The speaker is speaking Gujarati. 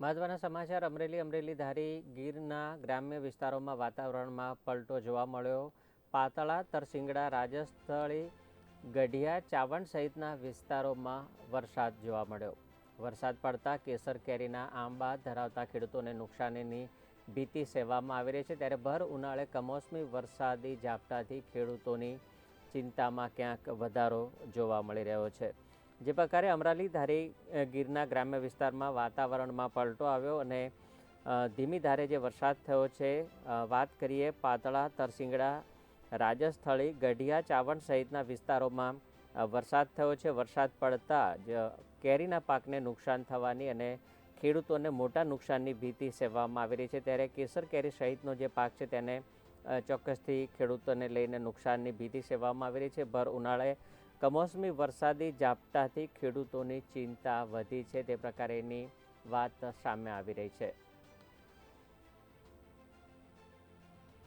મહત્વના સમાચાર, અમરેલી અમરેલી ધારી ગીરના ગ્રામ્ય વિસ્તારોમાં વાતાવરણમાં પલટો જોવા મળ્યો. પાતળા, તરસિંગડા, રાજસ્થળી, ગઢિયા, ચાવણ સહિતના વિસ્તારોમાં વરસાદ જોવા મળ્યો. વરસાદ પડતા કેસર કેરીના આંબા ધરાવતા ખેડૂતોને નુકસાનીની ભીતિ સેવામાં આવી રહી છે. ત્યારે ભર ઉનાળે કમોસમી વરસાદી ઝાપટાથી ખેડૂતોની ચિંતામાં ક્યાંક વધારો જોવા મળી રહ્યો છે. જે પ્રકારે અમરાલી ધારી ગીરના ગ્રામ્ય વિસ્તારમાં વાતાવરણમાં પલટો આવ્યો અને ધીમી ધારે જે વરસાદ થયો છે વાત કરીએ પાતળા, તરસિંગડા, રાજસ્થળી, ગઢિયા, ચાવણ સહિતના વિસ્તારોમાં વરસાદ થયો છે. વરસાદ પડતા જ કેરીના પાકને નુકસાન થવાની અને ખેડૂતોને મોટા નુકસાનની ભીતિ સેવવામાં આવી રહી છે. ત્યારે કેસર કેરી સહિતનો જે પાક છે તેને ચોક્કસથી ખેડૂતોને લઈને નુકસાનની ભીતિ સેવવામાં આવી રહી છે. ભર ઉનાળે કમોસમી વરસાદી ઝાપટાથી ખેડૂતોની ચિંતા વધી છે. તે પ્રકારેની વાત સામે આવી રહી છે.